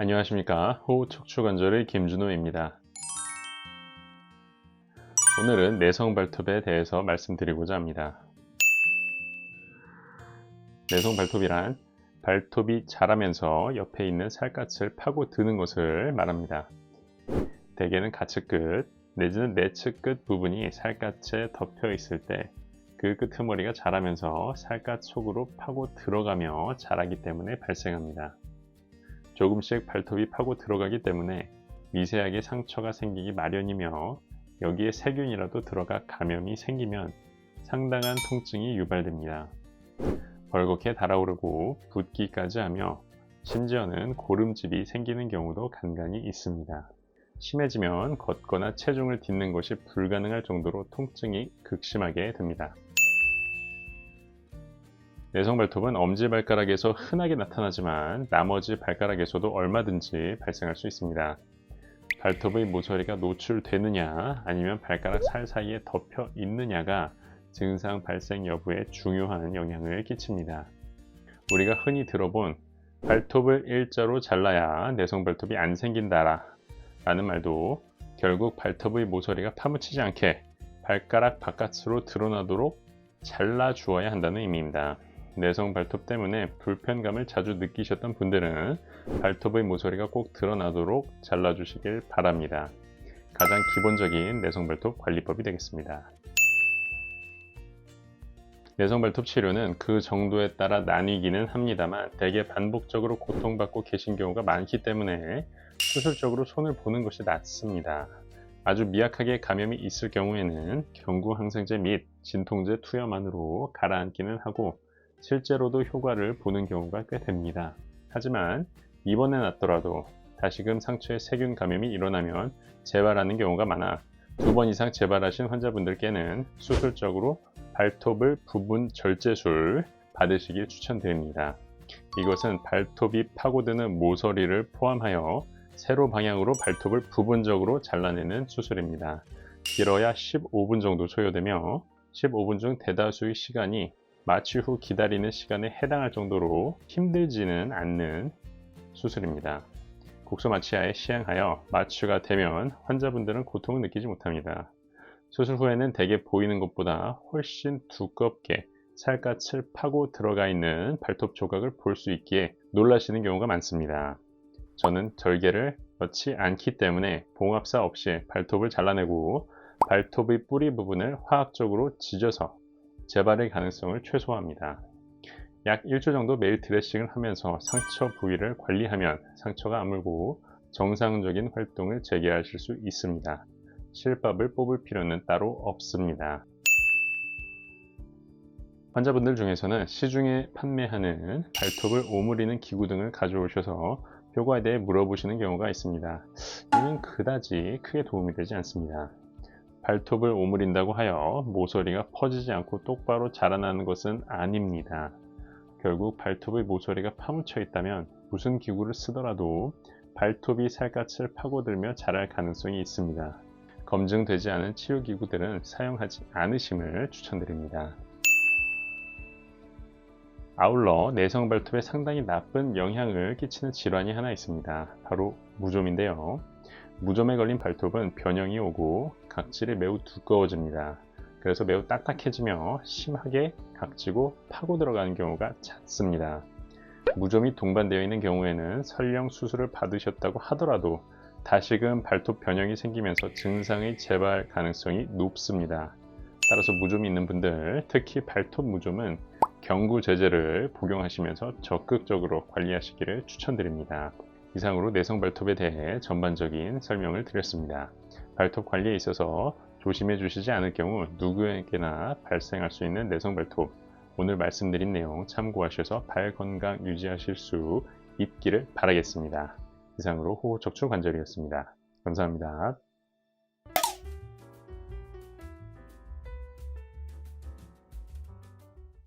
안녕하십니까 호흡 척추 관절의 김준호입니다. 오늘은 내성 발톱에 대해서 말씀드리고자 합니다. 내성 발톱이란 발톱이 자라면서 옆에 있는 살갗을 파고 드는 것을 말합니다. 대개는 가측 끝 내지는 내측 끝 부분이 살갗에 덮여 있을 때그 끄트머리가 자라면서 살갗 속으로 파고 들어가며 자라기 때문에 발생합니다. 조금씩 발톱이 파고 들어가기 때문에 미세하게 상처가 생기기 마련이며 여기에 세균이라도 들어가 감염이 생기면 상당한 통증이 유발됩니다. 벌겋게 달아오르고 붓기까지 하며 심지어는 고름집이 생기는 경우도 간간히 있습니다. 심해지면 걷거나 체중을 딛는 것이 불가능할 정도로 통증이 극심하게 됩니다. 내성 발톱은 엄지 발가락에서 흔하게 나타나지만 나머지 발가락에서도 얼마든지 발생할 수 있습니다. 발톱의 모서리가 노출되느냐 아니면 발가락 살 사이에 덮여 있느냐가 증상 발생 여부에 중요한 영향을 끼칩니다. 우리가 흔히 들어본 발톱을 일자로 잘라야 내성 발톱이 안 생긴다라 라는 말도 결국 발톱의 모서리가 파묻히지 않게 발가락 바깥으로 드러나도록 잘라 주어야 한다는 의미입니다. 내성 발톱 때문에 불편감을 자주 느끼셨던 분들은 발톱의 모서리가 꼭 드러나도록 잘라주시길 바랍니다. 가장 기본적인 내성 발톱 관리법이 되겠습니다. 내성 발톱 치료는 그 정도에 따라 나뉘기는 합니다만 대개 반복적으로 고통받고 계신 경우가 많기 때문에 수술적으로 손을 보는 것이 낫습니다. 아주 미약하게 감염이 있을 경우에는 경구 항생제 및 진통제 투여만으로 가라앉기는 하고 실제로도 효과를 보는 경우가 꽤 됩니다. 하지만 입원해 놨더라도 다시금 상처에 세균 감염이 일어나면 재발하는 경우가 많아 두 번 이상 재발하신 환자분들께는 수술적으로 발톱을 부분 절제술 받으시길 추천드립니다. 이것은 발톱이 파고드는 모서리를 포함하여 세로 방향으로 발톱을 부분적으로 잘라내는 수술입니다. 길어야 15분 정도 소요되며 15분 중 대다수의 시간이 마취 후 기다리는 시간에 해당할 정도로 힘들지는 않는 수술입니다. 국소 마취하에 시행하여 마취가 되면 환자분들은 고통을 느끼지 못합니다. 수술 후에는 대개 보이는 것보다 훨씬 두껍게 살갗을 파고 들어가 있는 발톱 조각을 볼 수 있기에 놀라시는 경우가 많습니다. 저는 절개를 넣지 않기 때문에 봉합사 없이 발톱을 잘라내고 발톱의 뿌리 부분을 화학적으로 지져서 재발의 가능성을 최소화합니다. 약 1주 정도 매일 드레싱을 하면서 상처 부위를 관리하면 상처가 아물고 정상적인 활동을 재개하실 수 있습니다. 실밥을 뽑을 필요는 따로 없습니다. 환자분들 중에서는 시중에 판매하는 발톱을 오므리는 기구 등을 가져오셔서 효과에 대해 물어보시는 경우가 있습니다. 이는 그다지 크게 도움이 되지 않습니다. 발톱을 오므린다고 하여 모서리가 퍼지지 않고 똑바로 자라나는 것은 아닙니다. 결국 발톱의 모서리가 파묻혀 있다면 무슨 기구를 쓰더라도 발톱이 살갗을 파고들며 자랄 가능성이 있습니다. 검증되지 않은 치료기구들은 사용하지 않으심을 추천드립니다. 아울러 내성 발톱에 상당히 나쁜 영향을 끼치는 질환이 하나 있습니다. 바로 무좀인데요. 무좀에 걸린 발톱은 변형이 오고 각질이 매우 두꺼워집니다. 그래서 매우 딱딱해지며 심하게 각지고 파고 들어가는 경우가 잦습니다. 무좀이 동반되어 있는 경우에는 설령 수술을 받으셨다고 하더라도 다시금 발톱 변형이 생기면서 증상의 재발 가능성이 높습니다. 따라서 무좀이 있는 분들, 특히 발톱 무좀은 경구 제제를 복용하시면서 적극적으로 관리하시기를 추천드립니다. 이상으로 내성 발톱에 대해 전반적인 설명을 드렸습니다. 발톱 관리에 있어서 조심해 주시지 않을 경우 누구에게나 발생할 수 있는 내성 발톱 오늘 말씀드린 내용 참고하셔서 발 건강 유지하실 수 있기를 바라겠습니다. 이상으로 호흡 척추 관절이었습니다. 감사합니다.